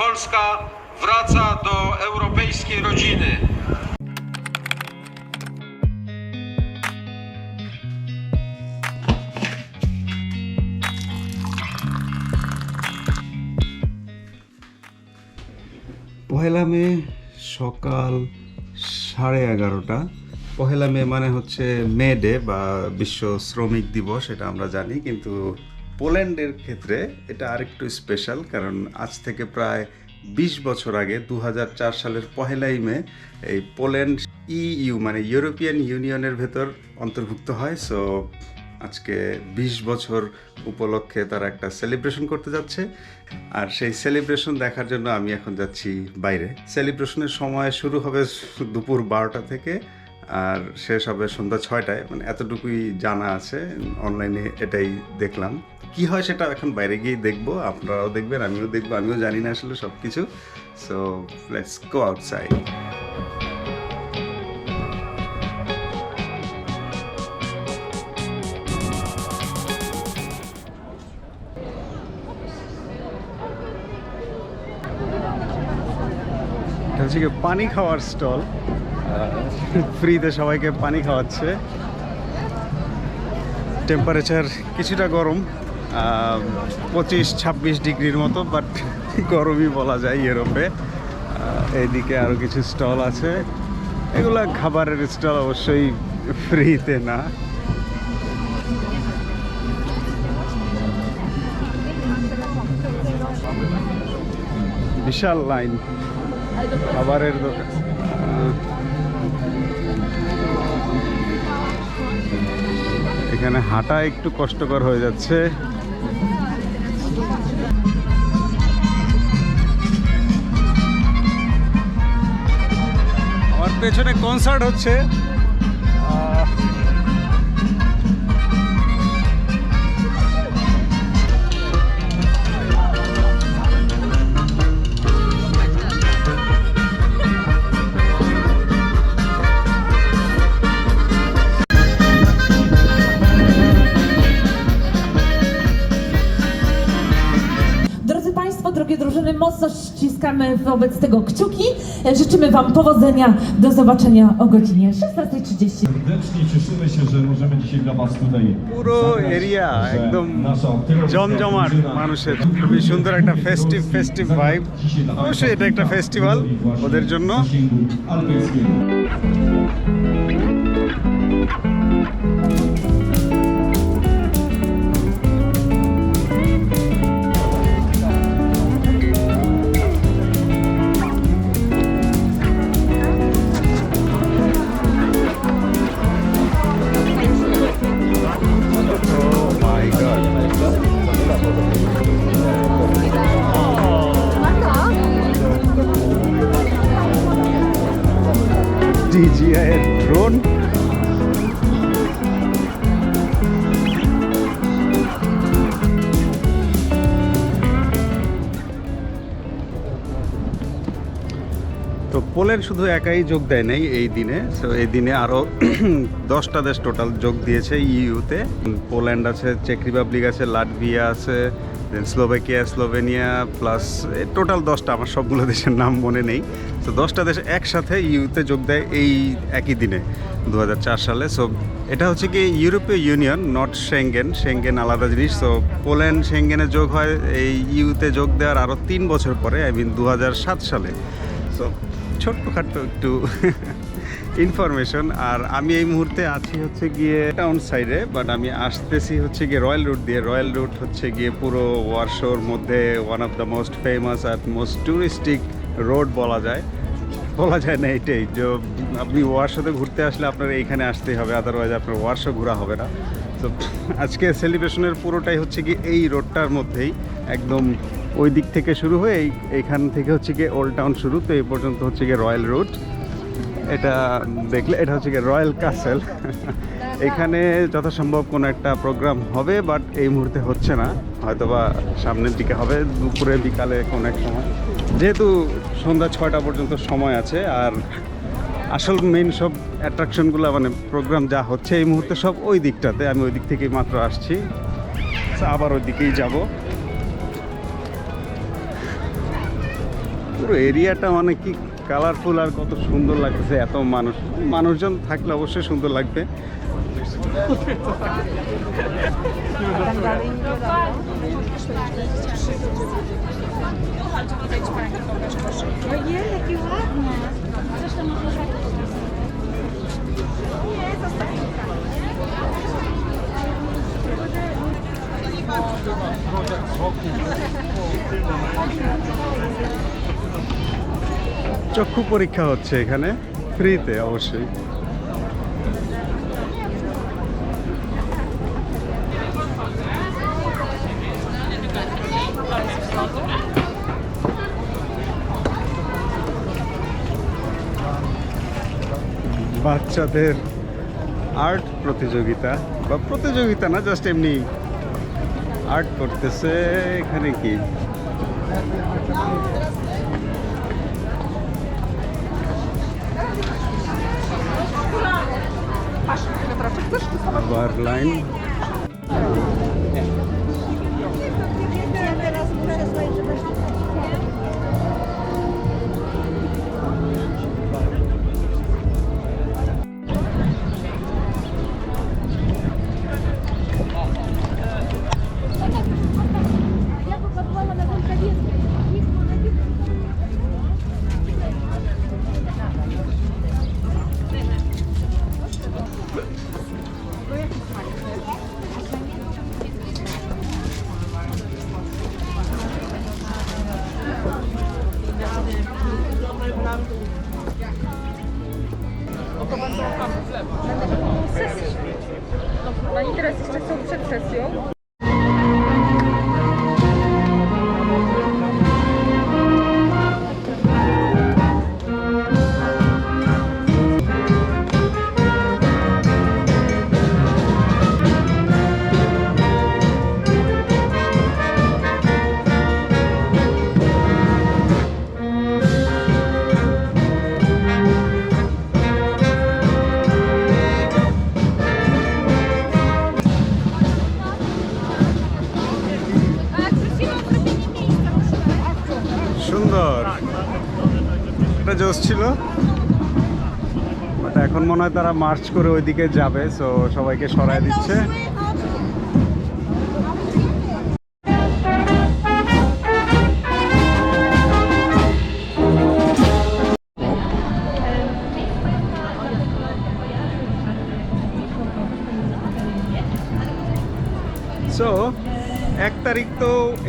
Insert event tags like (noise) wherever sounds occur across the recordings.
Polska wraca do europejskiej rodziny. পহেলা মে সকাল সাড়ে এগারোটা পহেলা মে মানে হচ্ছে মে ডে বা বিশ্ব শ্রমিক দিবস, এটা আমরা জানি, কিন্তু পোল্যান্ডের ক্ষেত্রে এটা আরেকটু স্পেশাল কারণ আজ থেকে প্রায় বিশ বছর আগে দু হাজার চার সালের পহেলাই মে এই পোল্যান্ড ইইউ মানে ইউরোপিয়ান ইউনিয়নের ভেতর অন্তর্ভুক্ত হয়। সো আজকে বিশ বছর উপলক্ষে তারা একটা সেলিব্রেশন করতে যাচ্ছে। আর সেই সেলিব্রেশন দেখার জন্য আমি এখন যাচ্ছি বাইরে। সেলিব্রেশনের সময় শুরু হবে দুপুর বারোটা থেকে, আর শেষ হবে সন্ধ্যা ছয়টায়। মানে এতটুকুই জানা আছে অনলাইনে এটাই দেখলাম। কি হয় সেটা এখন বাইরে গিয়ে দেখব। আপনারাও দেখবেন, আমিও দেখব, আমিও জানি না আসলে সব কিছু সো লেটস গো আউটসাইড কি পানি খাওয়ার স্টল। ফ্রিতে সবাইকে পানি খাওয়াচ্ছে। টেম্পারেচার কিছুটা গরম। পঁচিশ, ছাব্বিশ ডিগ্রির মতো বাট গরমই বলা যায় ইউরোপে এইদিকে আরও কিছু স্টল আছে। এগুলা খাবারের স্টল অবশ্যই ফ্রিতে না। বিশাল লাইন। খাবারের দোকান। এখানে হাঁটা একটু কষ্টকর হয়ে যাচ্ছে। পেছনে কনসার্ট হচ্ছে আহ, Drodzy Państwo, drogie drużyny, mocno ściskamy wobec tego kciuki. Życzymy Wam powodzenia. Do zobaczenia o godzinie 16.30. Serdecznie cieszymy się, że możemy dzisiaj dla Was tutaj পুরো zagrać, এরিয়া że একদম nasza terrorystyczna জমজমাট drużyna মানুষের খুবই সুন্দর একটা festive festive vibe dzisiaj dla অবশ্যই এটা একটা ফেস্টিভ্যাল właśnie ওদের জন্য Poland শুধু একাই যোগ দেয় নাই এই দিনে। সো এই দিনে আরও (clears throat) দশটা দেশ টোটাল যোগ দিয়েছে ইউতে পোল্যান্ড আছে চেক রিপাবলিক আছে লাটভিয়া আছে then Slovakia Slovenia plus total দশটা, আমার সবগুলো দেশের নাম মনে নেই। তো দশটা দেশ একসাথে ইউতে যোগ দেয় এই একই দিনে দু হাজার চার সালে। সো এটা হচ্ছে কি ইউরোপীয় ইউনিয়ন নট সেঙ্গেন সেঙ্গেন আলাদা জিনিস। তো পোল্যান্ড সেঙ্গেনে যোগ হয়, এই ইউতে যোগ দেওয়ার আরও তিন বছর পরে আই মিন দু হাজার সাত সালে। সো ছোট্টখাট্ট একটু (laughs) ইনফরমেশন আর আমি এই মুহূর্তে আছি হচ্ছে গিয়ে টাউন সাইডে বাট আমি আসতেছি হচ্ছে গিয়ে রয়্যাল রুট দিয়ে। রয়্যাল রুট হচ্ছে গিয়ে পুরো ওয়ারশোর মধ্যে one of the most famous R most touristic road বলা যায়। বলা যায় না এটাই, যে আপনি ওয়ারশোতে ঘুরতে আসলে আপনার এইখানে আসতেই হবে আদারওয়াইজ আপনার ওয়ারশো ঘোরা হবে না। তো আজকে সেলিব্রেশনের পুরোটাই হচ্ছে কি এই রোডটার মধ্যেই, একদম ওই দিক থেকে শুরু হয়ে এই এইখান থেকে হচ্ছে গিয়ে ওল্ড টাউন শুরু তো এই পর্যন্ত হচ্ছে গিয়ে রয়্যাল রোড এটা দেখলে এটা হচ্ছে গিয়ে রয়্যাল কাসেল (laughs) এখানে যথাসম্ভব কোনো একটা প্রোগ্রাম হবে বাট এই মুহূর্তে হচ্ছে না। হয়তোবা সামনের দিকে হবে দুপুরে বিকালে কোনো এক সময়। যেহেতু সন্ধ্যা ছয়টা পর্যন্ত সময় আছে আর আসল মেইন সব অ্যাট্রাকশনগুলো মানে প্রোগ্রাম যা হচ্ছে এই মুহূর্তে সব ওই দিকটাতে। আমি ওই দিক থেকেই মাত্র আসছি। আবার ওই দিকেই যাব। পুরো এরিয়াটা মানে কি কালারফুল আর কত সুন্দর লাগতেছে, এত মানুষ। মানুষজন থাকলে অবশ্যই সুন্দর লাগবে। চক্ষু পরীক্ষা হচ্ছে এখানে, ফ্রিতে অবশ্যই। বাচ্চাদের আর্ট প্রতিযোগিতা, বা প্রতিযোগিতা না, জাস্ট এমনি আর্ট করতেছে, এখানে কি? আবার line Oto bardzo tam w lewo. No i teraz jeszcze są przed sesją. সুন্দর। এটা জোশ ছিল। বাট এখন মনে হয় তারা মার্চ করে ওইদিকে যাবে সো সবাইকে সরাই দিচ্ছে।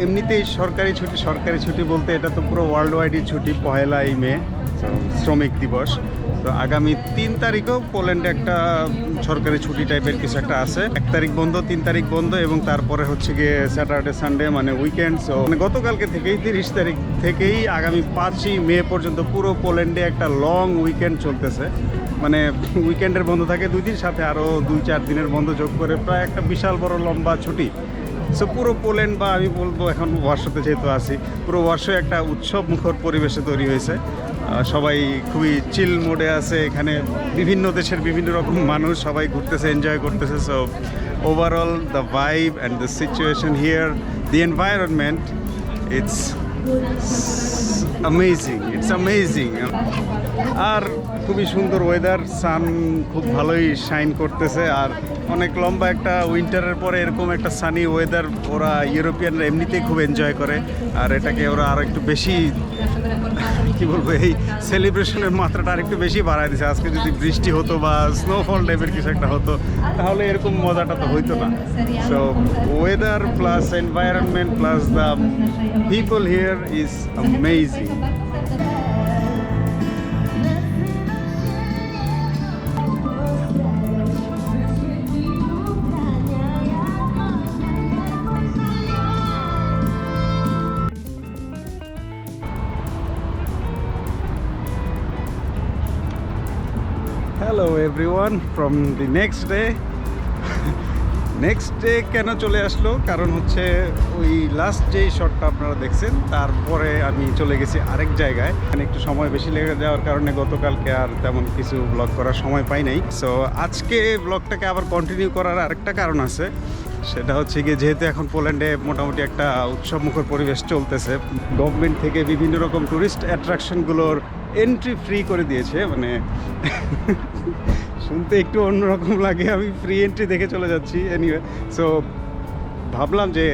এমনিতেই সরকারি ছুটি সরকারি ছুটি বলতে এটা তো পুরো ওয়ার্ল্ড ওয়াইডই ছুটি পহেলাই মে শ্রমিক দিবস। তো আগামী তিন তারিখেও পোল্যান্ডে একটা সরকারি ছুটি টাইপের কিছু একটা আছে। এক তারিখ বন্ধ, তিন তারিখ বন্ধ এবং তারপরে হচ্ছে গিয়ে স্যাটারডে সানডে মানে উইকেন্ড সো মানে গতকালকে থেকেই তিরিশ তারিখ থেকেই আগামী পাঁচই মে পর্যন্ত পুরো পোল্যান্ডে একটা লং উইকেন্ড চলতেছে। মানে উইকেন্ডের বন্ধ থাকে, দুই দিন সাথে আরও দুই চার দিনের বন্ধ যোগ করে প্রায় একটা বিশাল বড় লম্বা ছুটি। সো পুরো পোল্যান্ড বা আমি বলব এখন ওয়ার্শতে যেহেতু আছি, পুরো ওয়ার্শ একটা উৎসব মুখর পরিবেশে তৈরি হয়েছে। সবাই খুবই চিল মোডে আছে এখানে, বিভিন্ন দেশের বিভিন্ন রকম মানুষ সবাই ঘুরতেছে এনজয় করতেছে। So overall the vibe and the situation here the environment it's amazing it's amazing আর খুবই সুন্দর ওয়েদার সান খুব ভালোই শাইন করতেছে আর অনেক লম্বা একটা উইন্টারের পরে এরকম একটা সানি ওয়েদার ওরা ইউরোপিয়ানরা এমনিতেই খুব এনজয় করে। আর এটাকে ওরা আরও একটু বেশি, কি বলব, এই সেলিব্রেশনের মাত্রাটা আর একটু বেশি বাড়ায় দিছে। আজকে যদি বৃষ্টি হতো বা স্নোফল টাইপের কিছু একটা হতো, তাহলে এরকম মজাটা তো হইতো না। So weather plus environment plus the people here is amazing hello everyone from the next day next day কেন চলে আসলো? কারণ হচ্ছে ওই লাস্ট যেই শটটা আপনারা দেখছেন, তারপরে আমি চলে গেছি আরেক জায়গায়। এখানে একটু সময় বেশি লেগে যাওয়ার কারণে গতকালকে আর তেমন কিছু ব্লগ করার সময় পাই নাই। সো আজকে ব্লগটাকে আবার কন্টিনিউ করার আরেকটা কারণ আছে। সেটা হচ্ছে গিয়ে যেহেতু এখন পোল্যান্ডে মোটামুটি একটা উৎসবমুখর পরিবেশ চলতেছে গভর্নমেন্ট থেকে বিভিন্ন রকম ট্যুরিস্ট অ্যাট্রাকশনগুলোর এন্ট্রি ফ্রি করে দিয়েছে মানে শুনতে একটু অন্যরকম লাগে, আমি ফ্রি এন্ট্রি দেখে চলে যাচ্ছি এনিওয়ে সো ভাবলাম যে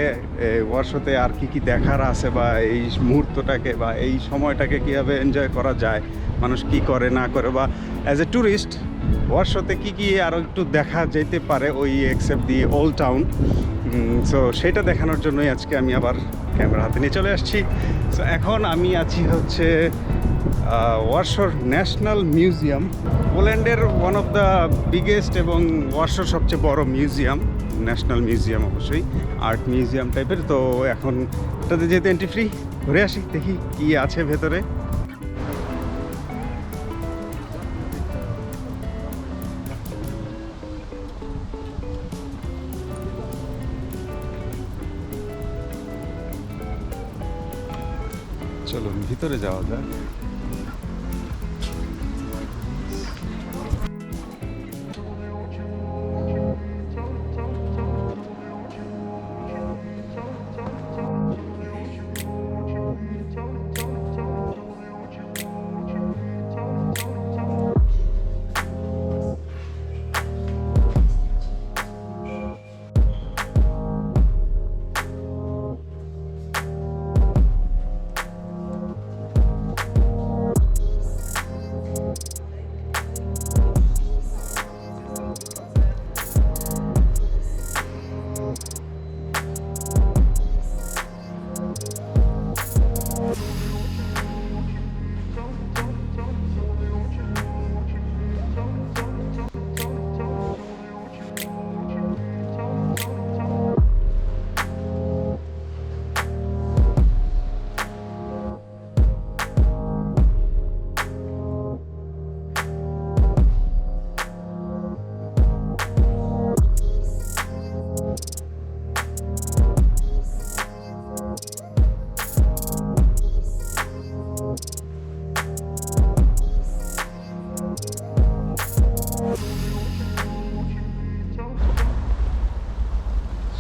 ওয়ার্শোতে আর কি কি দেখার আছে বা এই মুহূর্তটাকে বা এই সময়টাকে কীভাবে এনজয় করা যায়, মানুষ কি করে, না করে, বা অ্যাজ এ ট্যুরিস্ট ওয়ার্শোতে কি কি আরও একটু দেখা যেতে পারে ওই except the old town so সেটা দেখানোর জন্যই আজকে আমি আবার ক্যামেরা হাতে নিয়ে চলে আসছি। সো এখন আমি আছি হচ্ছে ওয়ার্শোর ন্যাশনাল মিউজিয়াম, পোল্যান্ডের ওয়ান অফ দ্য বিগেস্ট এবং ওয়ার্শোর সবচেয়ে বড় মিউজিয়াম, ন্যাশনাল মিউজিয়াম অবশ্যই, আর্ট মিউজিয়াম টাইপের। তো এখন এটাতে যেহেতু এন্ট্রি ফ্রি ঘুরে আসি, দেখি কি আছে ভেতরে। চলুন, ভিতরে যাওয়া যাক।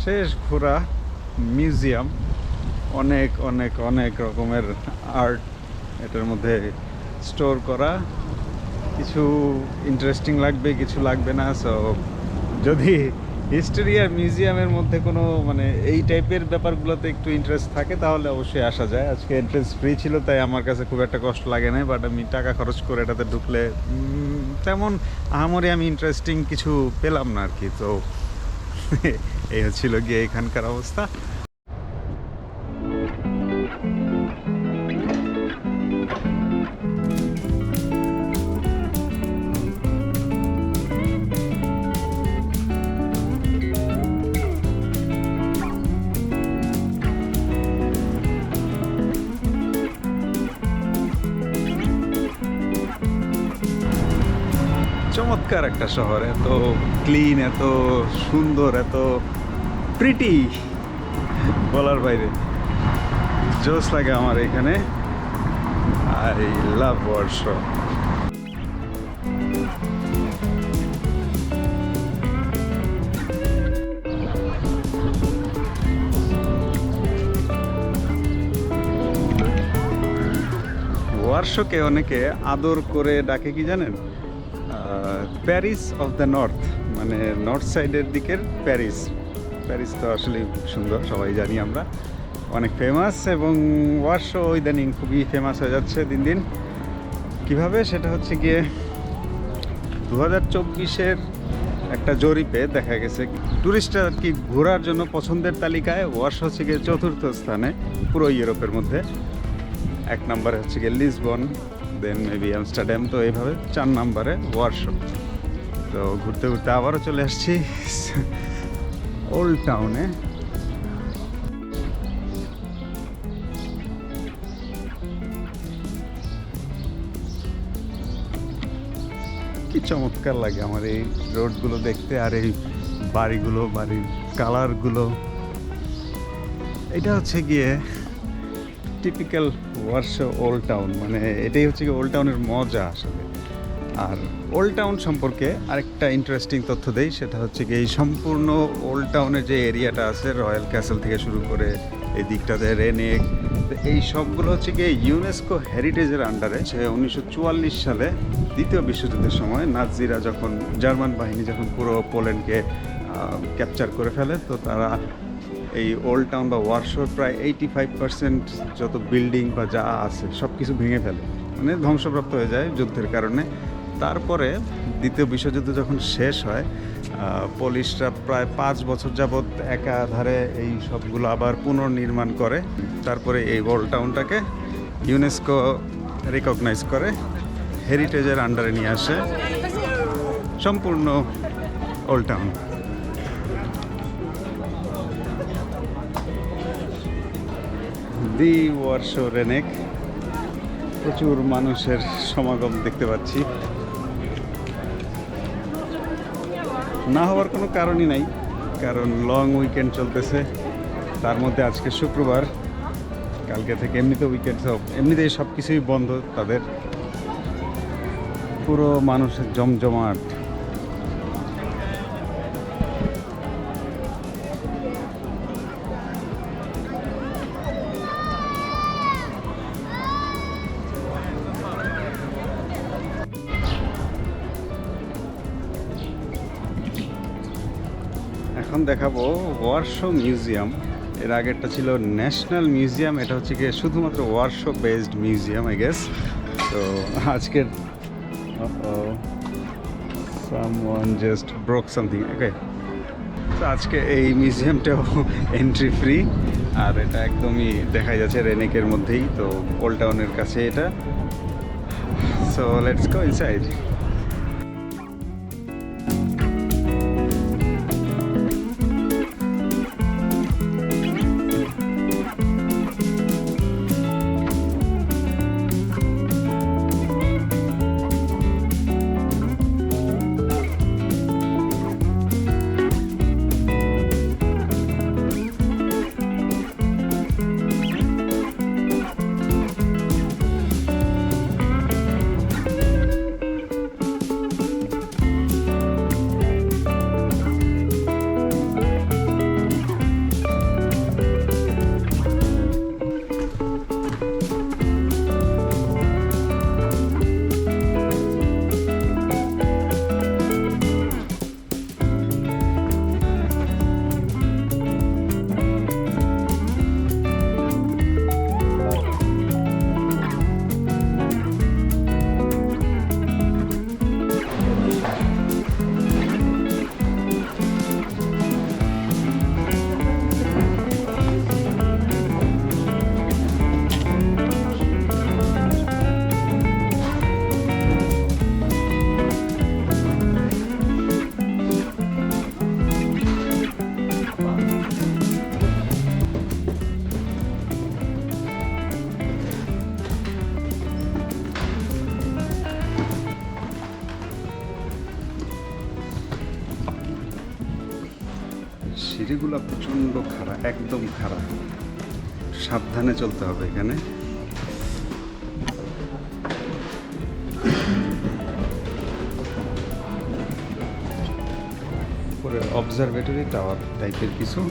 শেষ ঘোরা মিউজিয়াম। অনেক অনেক অনেক রকমের আর্ট এটার মধ্যে স্টোর করা। কিছু ইন্টারেস্টিং লাগবে, কিছু লাগবে না সো যদি হিস্টোরি আর মিউজিয়ামের মধ্যে কোনো মানে এই টাইপের ব্যাপারগুলোতে একটু ইন্টারেস্ট থাকে, তাহলে অবশ্যই আসা যায়। আজকে এন্ট্রেন্স ফ্রি ছিল, তাই আমার কাছে খুব একটা কষ্ট লাগে না বাট আমি টাকা খরচ করে এটাতে ঢুকলে তেমন আহামরি আমি ইন্টারেস্টিং কিছু পেলাম না আর কি তো এই হচ্ছিল গিয়ে এখানকার অবস্থা। চমৎকার একটা শহর, এত ক্লিন এত সুন্দর, এত প্রিটি বলার বাইরে। জোস লাগে আমার এখানে। আই লাভ বর্ষ ওয়ার্শকে অনেকে আদর করে ডাকে কি জানেন? প্যারিস অফ দ্য নর্থ মানে নর্থ সাইডের দিকের প্যারিস প্যারিস তো আসলে খুব সুন্দর, সবাই জানি আমরা। অনেক ফেমাস এবং ওয়ার্শো ইদানিং খুবই ফেমাস হয়ে যাচ্ছে দিন দিন। কীভাবে? সেটা হচ্ছে গিয়ে দু হাজার চব্বিশের একটা জরিপে দেখা গেছে ট্যুরিস্টরা আর কি ঘোরার জন্য পছন্দের তালিকায় ওয়ার্শ হচ্ছে গিয়ে চতুর্থ স্থানে, পুরো ইউরোপের মধ্যে। এক নম্বরে হচ্ছে গিয়ে লিসবন দেন মেবি আমস্টারডাম তো এইভাবে চার নম্বরে ওয়ার্শো তো ঘুরতে ঘুরতে আবারও চলে আসছি ওল্ড টাউনে কি চমৎকার লাগে আমার এই রোডগুলো দেখতে আর এই বাড়িগুলো, বাড়ির কালারগুলো এটা হচ্ছে গিয়ে টিপিক্যাল ওয়ার্শ ওল্ড টাউন মানে এটাই হচ্ছে কি ওল্ড টাউনের মজা আসলে। আর ওল্ড টাউন সম্পর্কে আরেকটা ইন্টারেস্টিং তথ্য দেই, সেটা হচ্ছে কি এই সম্পূর্ণ ওল্ড টাউনের যে এরিয়াটা আছে রয়্যাল ক্যাসেল থেকে শুরু করে এই দিকটাতে রেনেক এই সবগুলো হচ্ছে কি ইউনেস্কো হেরিটেজের আন্ডারে সে উনিশশো চুয়াল্লিশ সালে দ্বিতীয় বিশ্বযুদ্ধের সময় নাজিরা যখন জার্মান বাহিনী যখন পুরো পোল্যান্ডকে ক্যাপচার করে ফেলে, তো তারা এই ওল্ড টাউন বা ওয়ারশোর প্রায় এইটি ফাইভ পার্সেন্ট যত বিল্ডিং বা যা আছে সব কিছু ভেঙে ফেলে। মানে ধ্বংসপ্রাপ্ত হয়ে যায় যুদ্ধের কারণে। তারপরে দ্বিতীয় বিশ্বযুদ্ধ যখন শেষ হয় পুলিশরা প্রায় পাঁচ বছর যাবৎ একাধারে এই সবগুলো আবার পুনর্নির্মাণ করে। তারপরে এই ওল্ড টাউনটাকে ইউনেস্কো রেকগনাইজ করে হেরিটেজের আন্ডারে নিয়ে আসে। সম্পূর্ণ ওল্ড টাউন দি ওয়ারশো রেনেক। প্রচুর মানুষের সমাগম দেখতে পাচ্ছি। না হওয়ার কোনো কারণই নাই, কারণ লং উইকেন্ড চলতেছে। তার মধ্যে আজকে শুক্রবার, কালকে থেকে এমনিতে উইকেন্ড সব, এমনিতেই সব কিছুই বন্ধ তাদের। পুরো মানুষের জমজমাট। এখন দেখাবো ওয়ারশো মিউজিয়াম। এর আগেরটা ছিল ন্যাশনাল মিউজিয়াম, এটা হচ্ছে গিয়ে শুধুমাত্র Warsaw based museum I guess তো আজকের someone just broke something okay তো আজকে এই মিউজিয়ামটাও এন্ট্রি ফ্রি আর এটা একদমই দেখা যাচ্ছে রেনেকের মধ্যেই, তো ওল্ড টাউনের কাছে এটা। সো লেটস গো ইনসাইড খারাপ একদম খারাপ। সাবধানে চলতে হবে এখানে। অবজারভেটরি টাওয়ার টাইপের কিছু।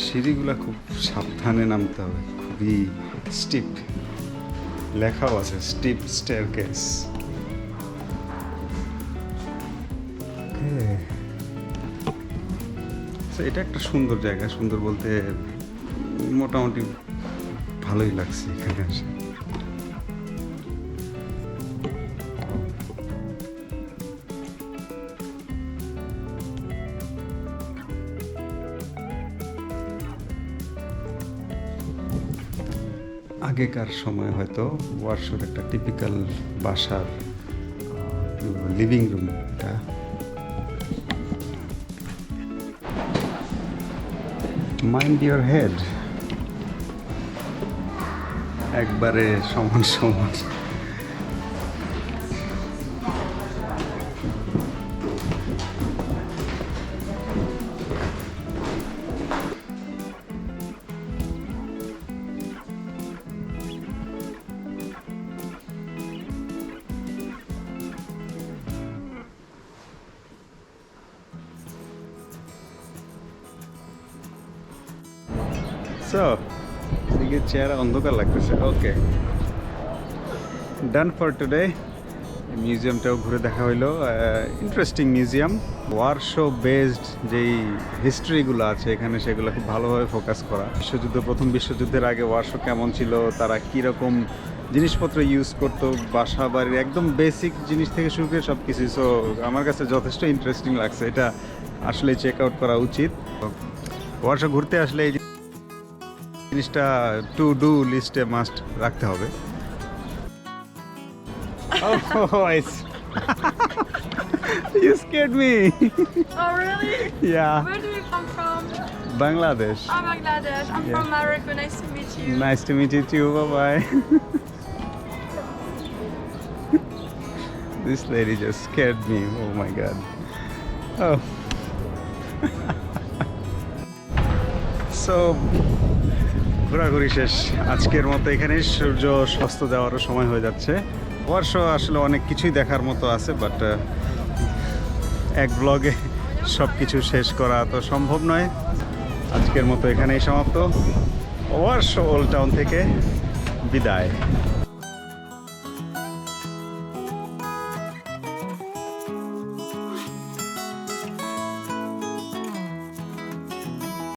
সিঁড়িগুলো খুব সাবধানে নামতে হবে। খুবই স্টিপ লেখাও আছে স্টিপ স্টেয়ার কেস এটা একটা সুন্দর জায়গা, সুন্দর বলতে মোটামুটি ভালোই লাগছে এখানে এসে আগেকার সময় হয়তো ওয়ার্কশপ একটা টিপিক্যাল বাসার লিভিং রুম এটা মাইন্ড ইয়োর হেড একবারে সমান সমান। চেহারা অন্ধকার লাগতেছে। ওকে। ডান ফর টুডে মিউজিয়ামটাও ঘুরে দেখা হইল। ইন্টারেস্টিং মিউজিয়াম ওয়ারশো বেসড যেই হিস্ট্রিগুলো আছে, এখানে সেগুলো খুব ভালোভাবে ফোকাস করা। বিশ্বযুদ্ধ, প্রথম বিশ্বযুদ্ধের আগে ওয়ারশো কেমন ছিল, তারা কীরকম জিনিসপত্র ইউজ করতো, বাসা, বাড়ির একদম বেসিক জিনিস থেকে শুরু করে সব কিছু সো আমার কাছে যথেষ্ট ইন্টারেস্টিং লাগছে। এটা আসলে চেক আউট করা উচিত। ওয়ারশো ঘুরতে আসলে এই জিনিসটা টু ডু লিস্টে মাস্ট রাখতে হবে Oh, (laughs) it's (laughs) you scared me. Oh really? yeah, Where do you come from? Bangladesh. I'm Bangladesh. I'm Yeah. from Morocco. Nice to meet you. Nice to meet you too. Bye bye. (laughs) this lady just scared me. Oh my god. Oh. So ঘোরাঘুরি শেষ। আজকের মতো এখানে সূর্য স্বস্ত যাওয়ারও সময় হয়ে যাচ্ছে। বর্ষ আসলে অনেক কিছুই দেখার মতো আছে বাট এক ব্লগে সব কিছু শেষ করা তো সম্ভব নয়। আজকের মতো এখানেই সমাপ্ত। ওয়ার্স ওল্ড টাউন থেকে বিদায়।